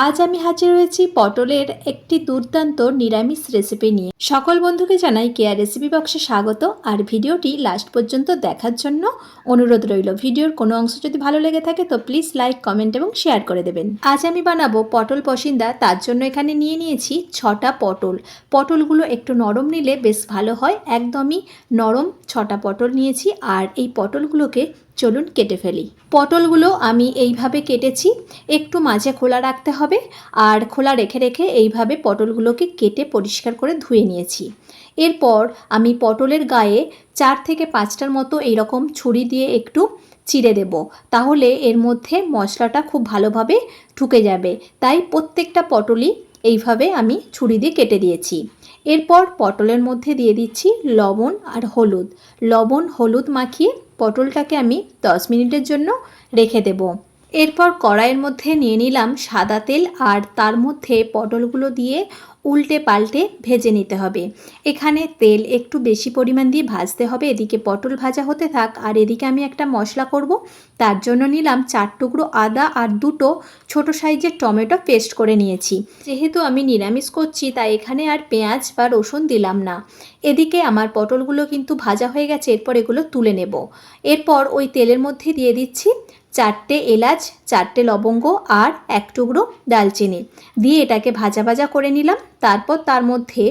আজ আমি হাজির হয়েছি পটলের একটি দুর্দান্ত নিরামিষ রেসিপি নিয়ে। সকল বন্ধুকে জানাই কেয়ার রেসিপি বক্সে স্বাগত। আর ভিডিওটি লাস্ট পর্যন্ত দেখার জন্য অনুরোধ রইল। ভিডিওর কোনো অংশ যদি ভালো লেগে থাকে তো প্লিজ লাইক কমেন্ট এবং শেয়ার করে দেবেন। আজ আমি বানাবো পটল পসিন্দা। তার জন্য এখানে নিয়ে নিয়েছি ছটা পটল। পটলগুলো একটু নরম নিলে বেশ ভালো হয়। একদমই নরম ছটা পটল নিয়েছি। আর এই পটলগুলোকে চলুন কেটে ফেলি। পটলগুলো আমি এইভাবে কেটেছি, একটু মাঝে খোলা রাখতে হবে আর খোলা রেখে রেখে এইভাবে পটলগুলোকে কেটে পরিষ্কার করে ধুয়ে নিয়েছি। এরপর আমি পটলের গায়ে চার থেকে পাঁচটার মতো এইরকম ছুরি দিয়ে একটু চিড়ে দেব। তাহলে এর মধ্যে মশলাটা খুব ভালোভাবে ঢুকে যাবে। তাই প্রত্যেকটা পটলই এইভাবে আমি ছুরি দিয়ে কেটে দিয়েছি। এরপর পটলের মধ্যে দিয়ে দিচ্ছি লবণ আর হলুদ। লবণ, হলুদ মাখিয়ে পটলটাকে আমি 10 মিনিটের জন্য রেখে দেব। এরপর কড়াইয়ের মধ্যে নিয়ে নিলাম সাদা তেল আর তার মধ্যে পটলগুলো দিয়ে উল্টে পাল্টে ভেজে নিতে হবে। এখানে তেল একটু বেশি পরিমাণ দিয়ে ভাজতে হবে। এদিকে পটল ভাজা হতে থাক, আর এদিকে আমি একটা মশলা করব। তার জন্য নিলাম চার টুকরো আদা আর দুটো ছোট সাইজের টমেটো পেস্ট করে নিয়েছি। যেহেতু আমি নিরামিষ করছি, তাই এখানে আর পেঁয়াজ বা রসুন দিলাম না। এদিকে আমার পটলগুলো কিন্তু ভাজা হয়ে গেছে, এরপর এগুলো তুলে নেব। এরপর ওই তেলের মধ্যে দিয়ে দিচ্ছি চারটে এলাচ, চারটে লবঙ্গ আর এক টুকরো দালচিনি দিয়ে এটাকে ভাজা ভাজা করে নিলাম। তারপর তার মধ্যে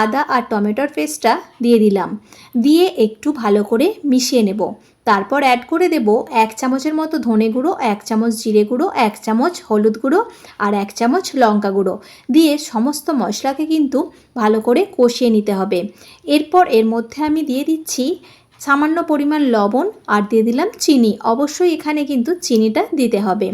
আদা আর টমেটোর পেস্টটা দিয়ে দিলাম। দিয়ে একটু ভালো করে মিশিয়ে নেব। তারপর অ্যাড করে দেব এক চামচের মতো ধনে গুঁড়ো, এক চামচ জিরে গুঁড়ো, এক চামচ হলুদ গুঁড়ো আর এক চামচ লঙ্কা গুঁড়ো। দিয়ে সমস্ত মশলাকে কিন্তু ভালো করে কষিয়ে নিতে হবে। এরপর এর মধ্যে আমি দিয়ে দিচ্ছি সামান্য পরিমাণ লবণ আর দিয়ে দিলাম চিনি। অবশ্যই এখানে কিন্তু চিনিটা দিতে হবে।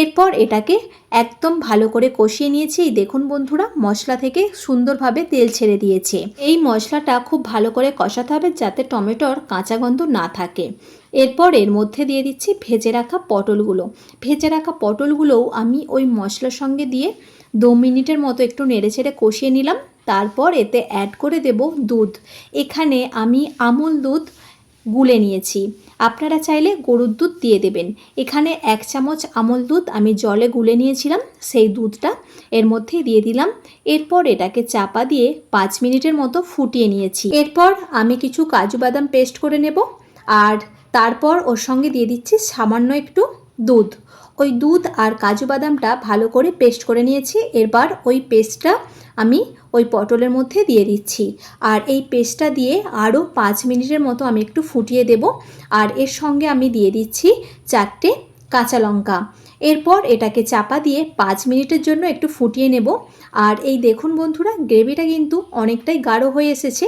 এরপর এটাকে একদম ভালো করে কষিয়ে নিয়েছি। দেখুন বন্ধুরা, মশলা থেকে সুন্দরভাবে তেল ছেড়ে দিয়েছে। এই মশলাটা খুব ভালো করে কষাতে হবে যাতে টমেটোর কাঁচা গন্ধ না থাকে। এরপর এর মধ্যে দিয়ে দিচ্ছি ভেজে রাখা পটলগুলো। ভেজে রাখা পটলগুলোও আমি ওই মশলার সঙ্গে দিয়ে দু মিনিটের মতো একটু নেড়ে ছেড়ে কষিয়ে নিলাম। তারপর এতে অ্যাড করে দেব দুধ। এখানে আমি আমুল দুধ গুলে নিয়েছি। আপনারা চাইলে গরুর দুধ দিয়ে দেবেন। এখানে এক চামচ আমল দুধ আমি জলে গুলে নিয়েছিলাম, সেই দুধটা এর মধ্যে দিয়ে দিলাম। এরপর এটাকে চাপা দিয়ে পাঁচ মিনিটের মতো ফুটিয়ে নিয়েছি। এরপর আমি কিছু কাজু বাদাম পেস্ট করে নেব। আর তারপর ওর সঙ্গে দিয়ে দিচ্ছি সামান্য একটু দুধ। ওই দুধ আর কাজু বাদামটা ভালো করে পেস্ট করে নিয়েছি। এরপর ওই পেস্টটা আমি ওই পটলের মধ্যে দিয়ে দিচ্ছি। আর এই পেস্টটা দিয়ে আরও পাঁচ মিনিটের মতো আমি একটু ফুটিয়ে দেব। আর এর সঙ্গে আমি দিয়ে দিচ্ছি চারটে কাঁচা লঙ্কা। এরপর এটাকে চাপা দিয়ে পাঁচ মিনিটের জন্য একটু ফুটিয়ে নেব। আর এই দেখুন বন্ধুরা, গ্রেভিটা কিন্তু অনেকটাই গাঢ় হয়ে এসেছে।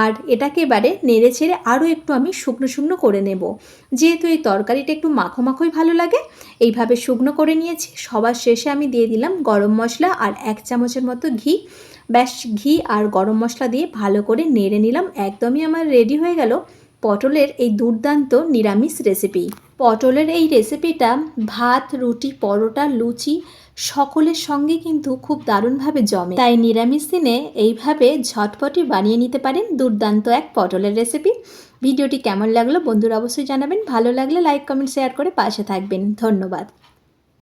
আর এটাকে এবারে নেড়ে ছেড়ে আরও একটু আমি শুকনো শুকনো করে নেব। যেহেতু এই তরকারিটা একটু মাখো মাখোই ভালো লাগে, এইভাবে শুকনো করে নিয়েছি। সবার শেষে আমি দিয়ে দিলাম গরম মশলা আর এক চামচের মতো ঘি। ব্যাস, ঘি আর গরম মশলা দিয়ে ভালো করে নেড়ে নিলাম। একদমই আমার রেডি হয়ে গেল। পটলের এই দুর্দান্ত নিরামিষ রেসিপি পটলের এই রেসিপিটা ভাত, রুটি, পরোটা, লুচি সকলের সঙ্গে কিন্তু খুব দারুণভাবে জমে। তাই নিরামিষ দিনে এইভাবে ঝটপটি বানিয়ে নিতে পারেন দুর্দান্ত এক পটলের রেসিপি ভিডিওটি কেমন লাগল বন্ধুরা অবশ্যই জানাবেন। ভালো লাগলে লাইক কমেন্ট শেয়ার করে পাশে থাকবেন। ধন্যবাদ।